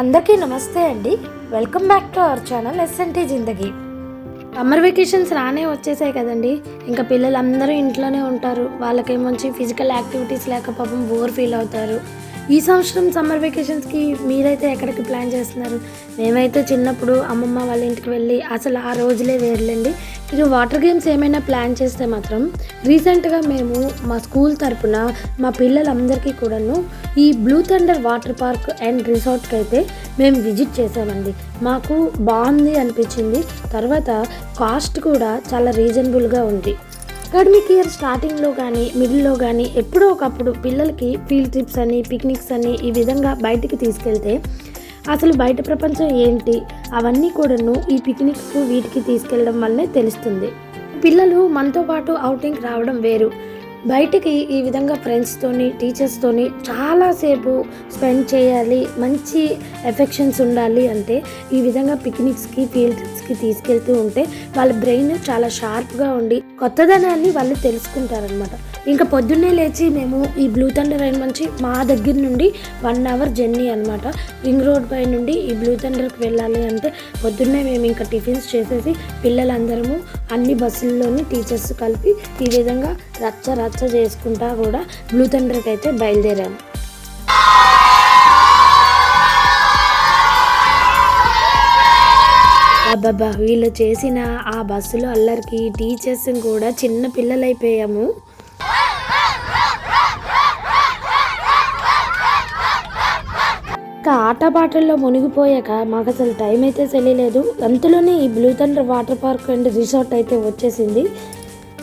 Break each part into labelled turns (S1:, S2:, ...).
S1: అందరికీ నమస్తే అండి. Welcome back to our channel SNT Zindagi. Summer vacations రానే వచ్చేసాయి కదండి. ఇంకా పిల్లలందరూ ఇంట్లోనే ఉంటారు. వాళ్ళకేమొచ్చి ఫిజికల్ యాక్టివిటీస్ లేక పాపం బోర్ ఫీల్ అవుతారు. ఈ సంవత్సరం సమ్మర్ వెకేషన్స్కి మీరైతే ఎక్కడికి ప్లాన్ చేస్తున్నారు? మేమైతే చిన్నప్పుడు అమ్మమ్మ వాళ్ళ ఇంటికి వెళ్ళి అసలు ఆ రోజులే వేర్లేండి. ఇది వాటర్ గేమ్స్ ఏమైనా ప్లాన్ చేస్తే మాత్రం రీసెంట్గా మేము మా స్కూల్ తరపున మా పిల్లలందరికీ కూడాను ఈ blue thunder water park and రిసార్ట్కి అయితే మేము విజిట్ చేసామండి. మాకు బాగుంది అనిపించింది. తర్వాత కాస్ట్ కూడా చాలా రీజనబుల్గా ఉంది. అకాడమిక్ ఇయర్ స్టార్టింగ్లో కానీ మిడిల్లో కానీ ఎప్పుడో ఒకప్పుడు పిల్లలకి ఫీల్డ్ ట్రిప్స్ అని పిక్నిక్స్ అని ఈ విధంగా బయటికి తీసుకెళ్తే అసలు బయట ప్రపంచం ఏంటి? అవన్నీ కూడాను ఈ పిక్నిక్కు వీటికి తీసుకెళ్ళడం వల్లనే తెలుస్తుంది. పిల్లలు మనతో పాటు అవుటింగ్ రావడం వేరు. బయటికి ఈ విధంగా ఫ్రెండ్స్తోని టీచర్స్తోని చాలాసేపు స్పెండ్ చేయాలి మంచి ఎఫెక్షన్స్ ఉండాలి అంటే ఈ విధంగా పిక్నిక్స్కి ఫీల్డ్ ట్రిప్స్కి తీసుకెళ్తూ ఉంటే వాళ్ళ బ్రెయిన్ చాలా షార్ప్గా ఉండి కొత్తదనాన్ని వాళ్ళు తెలుసుకుంటారనమాట ఇంకా పొద్దున్నే లేచి మేము ఈ బ్లూ థండర్ రైన్ నుంచి మా దగ్గర నుండి వన్ అవర్ జర్నీ అనమాట రింగ్ రోడ్ పై నుండి ఈ బ్లూ థండర్కి వెళ్ళాలి అంటే పొద్దున్నే మేము ఇంకా టిఫిన్స్ చేసేసి పిల్లలందరము అన్ని బస్సుల్లోని టీచర్స్ కలిపి ఈ విధంగా రచ్చ రచ్చ చేసుకుంటా కూడా బ్లూ థండర్కి అయితే బయలుదేరాము. అబ్బబ్బా వీళ్ళు చేసిన ఆ బస్సులో అల్లరికి టీచర్స్ కూడా చిన్న పిల్లలైపోయాము. ఇంకా ఆటపాటల్లో మునిగిపోయాక మాకు అసలు టైం అయితే తెలియలేదు. అంతలోనే ఈ blue thunder water park and resort అయితే వచ్చేసింది.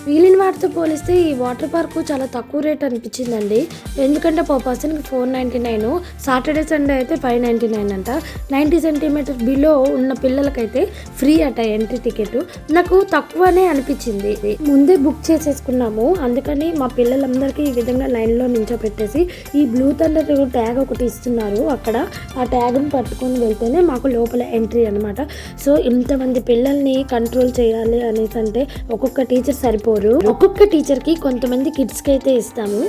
S1: మిగిలిన వాటితో పోలిస్తే ఈ వాటర్ పార్క్ చాలా తక్కువ రేట్ అనిపించిందండి. ఎందుకంటే పర్ పర్సన్కి four ninety nine Saturday Sunday అయితే ఫైవ్ నైంటీ నైన్ అంట. నైంటీ సెంటీమీటర్ బిలో ఉన్న పిల్లలకైతే ఫ్రీ అట ఎంట్రీ టికెట్. నాకు తక్కువనే అనిపించింది. ముందే బుక్ చేసేసుకున్నాము. అందుకని మా పిల్లలందరికీ ఈ విధంగా లైన్లో నించోపెట్టేసి ఈ బ్లూ థండర్ ట్యాగ్ ఒకటి ఇస్తున్నారు అక్కడ. ఆ ట్యాగ్ని పట్టుకొని వెళ్తేనే మాకు లోపల ఎంట్రీ అనమాట సో ఇంతమంది పిల్లల్ని కంట్రోల్ చేయాలి అనేసి అంటే ఒక్కొక్క టీచర్ సరిపోరు ఒక్కొక్క టీచర్కి కొంతమంది కిడ్స్కి అయితే ఇస్తాము.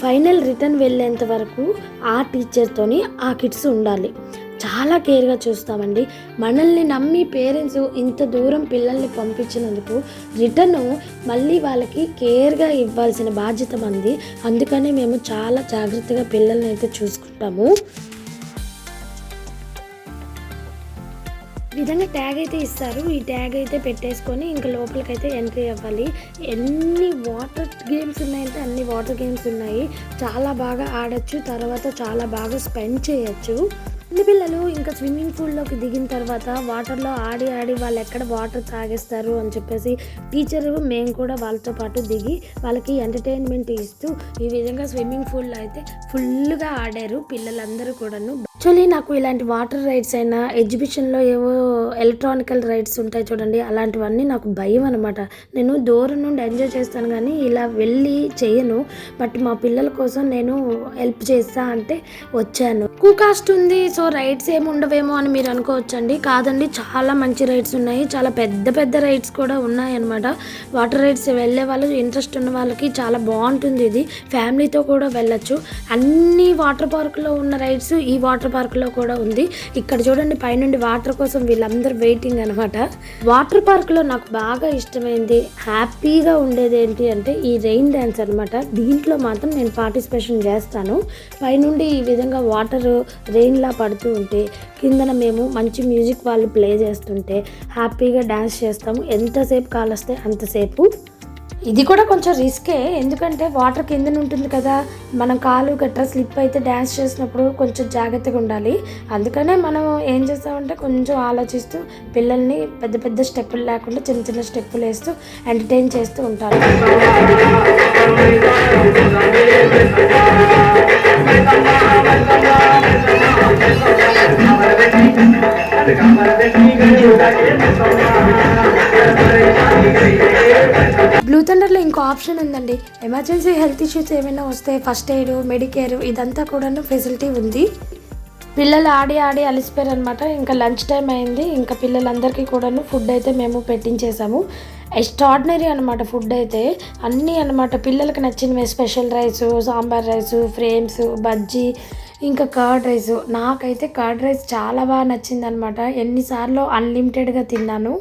S1: ఫైనల్ రిటర్న్ వెళ్ళేంత వరకు ఆ టీచర్తోని ఆ కిడ్స్ ఉండాలి. చాలా కేర్గా చూస్తామండి. మనల్ని నమ్మి పేరెంట్స్ ఇంత దూరం పిల్లల్ని పంపించినందుకు రిటర్న్ మళ్ళీ వాళ్ళకి కేర్గా ఇవ్వాల్సిన బాధ్యత మంది. అందుకనే మేము చాలా జాగ్రత్తగా పిల్లల్ని అయితే చూసుకుంటాము. విధంగా ట్యాగ్ అయితే ఇస్తారు. ఈ ట్యాగ్ అయితే పెట్టేసుకొని ఇంకా లోపలికైతే ఎంట్రీ అవ్వాలి. ఎన్ని వాటర్ గేమ్స్ ఉన్నాయంటే అన్ని వాటర్ గేమ్స్ ఉన్నాయి. చాలా బాగా ఆడచ్చు. తర్వాత చాలా బాగా స్పెండ్ చేయొచ్చు. పిల్లలు ఇంకా స్విమ్మింగ్ పూల్లోకి దిగిన తర్వాత వాటర్లో ఆడి ఆడి వాళ్ళు ఎక్కడ వాటర్ తాగేస్తారు అని చెప్పేసి టీచర్ మేము కూడా వాళ్ళతో పాటు దిగి వాళ్ళకి ఎంటర్టైన్మెంట్ ఇస్తూ ఈ విధంగా స్విమ్మింగ్ పూల్లో అయితే ఫుల్గా ఆడారు పిల్లలందరూ కూడాను. యాక్చువల్లీ నాకు ఇలాంటి వాటర్ రైడ్స్ అయినా ఎగ్జిబిషన్లో ఏవో ఎలక్ట్రానికల్ రైడ్స్ ఉంటాయి చూడండి అలాంటివన్నీ నాకు భయం అనమాట నేను దూరం నుండి ఎంజాయ్ చేస్తాను కానీ ఇలా వెళ్ళి చేయను. బట్ మా పిల్లల కోసం నేను హెల్ప్ చేస్తా అంటే వచ్చాను. ఎక్కువ కాస్ట్ ఉంది సో రైడ్స్ ఏమి ఉండవేమో అని మీరు అనుకోవచ్చండి. కాదండి చాలా మంచి రైడ్స్ ఉన్నాయి. చాలా పెద్ద పెద్ద రైడ్స్ కూడా ఉన్నాయన్నమాట వాటర్ రైడ్స్ వెళ్ళే వాళ్ళు ఇంట్రెస్ట్ ఉన్న వాళ్ళకి చాలా బాగుంటుంది ఇది. ఫ్యామిలీతో కూడా వెళ్ళొచ్చు. అన్ని వాటర్ పార్క్లో ఉన్న రైడ్స్ ఈ వాటర్ వాటర్ పార్క్లో కూడా ఉంది. ఇక్కడ చూడండి పైనుండి వాటర్ కోసం వీళ్ళందరూ వెయిటింగ్ అనమాట వాటర్ పార్క్లో నాకు బాగా ఇష్టమైంది హ్యాపీగా ఉండేది ఏంటి అంటే ఈ రెయిన్ డ్యాన్స్ అనమాట దీంట్లో మాత్రం నేను పార్టిసిపేషన్ చేస్తాను. పైనుండి ఈ విధంగా వాటర్ రెయిన్లా పడుతూ ఉంటే కిందన మేము మంచి మ్యూజిక్ వాళ్ళు ప్లే చేస్తుంటే హ్యాపీగా డ్యాన్స్ చేస్తాము. ఎంతసేపు కాలుస్తే అంతసేపు. ఇది కూడా కొంచెం రిస్కే ఎందుకంటే వాటర్ కింద ఉంటుంది కదా. మనం కాలు గట్రా స్లిప్ అయితే డ్యాన్స్ చేసినప్పుడు కొంచెం జాగ్రత్తగా ఉండాలి. అందుకనే మనం ఏం చేస్తామంటే కొంచెం ఆలోచిస్తూ పిల్లల్ని పెద్ద పెద్ద స్టెప్పులు లేకుండా చిన్న చిన్న స్టెప్పులు వేస్తూ ఎంటర్టైన్ చేస్తూ ఉంటారు. థండర్లో ఇంకో ఆప్షన్ ఉందండి. ఎమర్జెన్సీ హెల్త్ ఇష్యూస్ ఏమైనా వస్తే ఫస్ట్ ఎయిడ్ మెడికేర్ ఇదంతా కూడా ఫెసిలిటీ ఉంది. పిల్లలు ఆడి ఆడి అలసిపోయారు అనమాట ఇంకా లంచ్ టైం అయింది. ఇంకా పిల్లలందరికీ కూడాను ఫుడ్ అయితే మేము పెట్టించేసాము. ఎక్స్ట్రాడినరీ అనమాట ఫుడ్ అయితే. అన్నీ అనమాట పిల్లలకి నచ్చినవి. Special rice sambar rice fryums bajji ఇంకా కర్డ్ రైస్. నాకైతే కర్డ్ రైస్ చాలా బాగా నచ్చింది అనమాట ఎన్నిసార్లు అన్లిమిటెడ్గా తిన్నాను.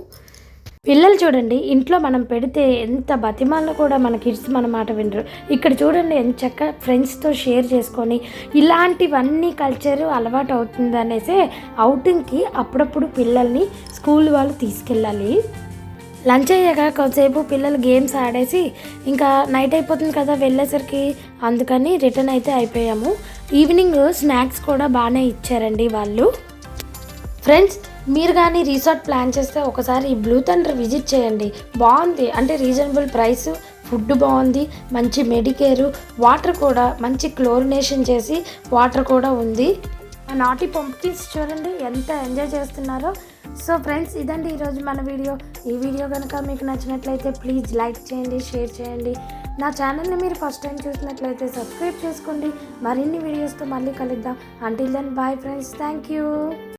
S1: పిల్లలు చూడండి ఇంట్లో మనం పెడితే ఎంత బతిమాలను కూడా మన కిడ్స్ మన మాట వినరు. ఇక్కడ చూడండి ఎంత చక్క ఫ్రెండ్స్తో షేర్ చేసుకొని ఇలాంటివన్నీ కల్చర్ అలవాటు అవుతుంది అనేసి అవుటింగ్కి అప్పుడప్పుడు పిల్లల్ని స్కూల్ వాళ్ళు తీసుకెళ్ళాలి. లంచ్ అయ్యాక కొంతసేపు పిల్లలు గేమ్స్ ఆడేసి ఇంకా నైట్ అయిపోతుంది కదా వెళ్ళేసరికి అందుకని రిటర్న్ అయితే అయిపోయాము. ఈవినింగ్ స్నాక్స్ కూడా బాగానే ఇచ్చారండి వాళ్ళు. ఫ్రెండ్స్ మీరు కానీ రిసార్ట్ ప్లాన్ చేస్తే ఒకసారి ఈ బ్లూ థండర్ విజిట్ చేయండి. బాగుంది. అంటే రీజనబుల్ ప్రైస్ ఫుడ్ బాగుంది మంచి మెడికేరు వాటర్ కూడా మంచి క్లోరినేషన్ చేసి వాటర్ కూడా ఉంది. ఆ నాటి పంప్కిన్స్ చూడండి ఎంత ఎంజాయ్ చేస్తున్నారో. సో ఫ్రెండ్స్ ఇదండి ఈరోజు మన వీడియో. ఈ వీడియో కనుక మీకు నచ్చినట్లయితే ప్లీజ్ లైక్ చేయండి షేర్ చేయండి. నా ఛానల్ని మీరు ఫస్ట్ టైం చూసినట్లయితే సబ్స్క్రైబ్ చేసుకోండి. మరిన్ని వీడియోస్తో మళ్ళీ కలుద్దాం. Until then bye friends thank you